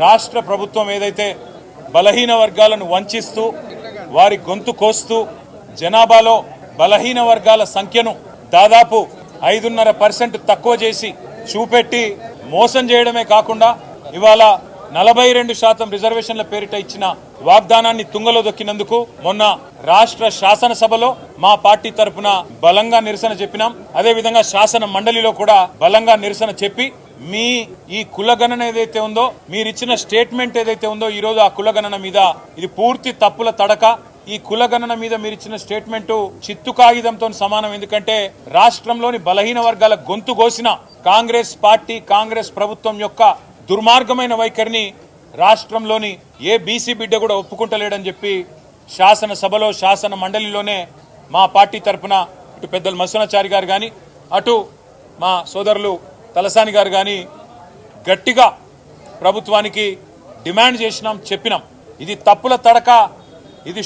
రాష్ట్ర ప్రభుత్వం ఏదైతే బలహీన వర్గాలను వంచిస్తూ వారి గొంతు కోస్తూ జనాభాలో బలహీన వర్గాల సంఖ్యను దాదాపు ఐదున్నర పర్సెంట్ తక్కువ చేసి చూపెట్టి మోసం చేయడమే కాకుండా ఇవాళ నలభై రెండు శాతం రిజర్వేషన్ల పేరిట ఇచ్చిన వాగ్దానాన్ని తుంగలో దొక్కినందుకు మొన్న రాష్ట్ర శాసనసభలో మా పార్టీ తరపున బలంగా నిరసన చెప్పినాం. అదేవిధంగా శాసన మండలిలో కూడా బలంగా నిరసన చెప్పి మీ ఈ కులగణన ఏదైతే ఉందో మీరిచ్చిన స్టేట్మెంట్ ఏదైతే ఉందో ఈరోజు ఆ కులగణన మీద ఇది పూర్తి తప్పుల తడక. ఈ కులగణన మీద మీరిచ్చిన స్టేట్మెంట్ చిత్తు కాగితంతో సమానం. ఎందుకంటే రాష్ట్రంలోని బలహీన వర్గాల గొంతు కోసిన కాంగ్రెస్ పార్టీ కాంగ్రెస్ ప్రభుత్వం యొక్క దుర్మార్గమైన వైఖరిని రాష్ట్రంలోని ఏ బీసీ బిడ్డ కూడా ఒప్పుకుంటలేడని చెప్పి శాసనసభలో శాసన మండలిలోనే మా పార్టీ తరపున ఇటు పెద్దలు మత్స్యనాచారి గారు కానీ అటు మా సోదరులు తలసాని గారు కానీ గట్టిగా ప్రభుత్వానికి డిమాండ్ చేసినాం చెప్పినాం. ఇది తప్పుల తడక ఇది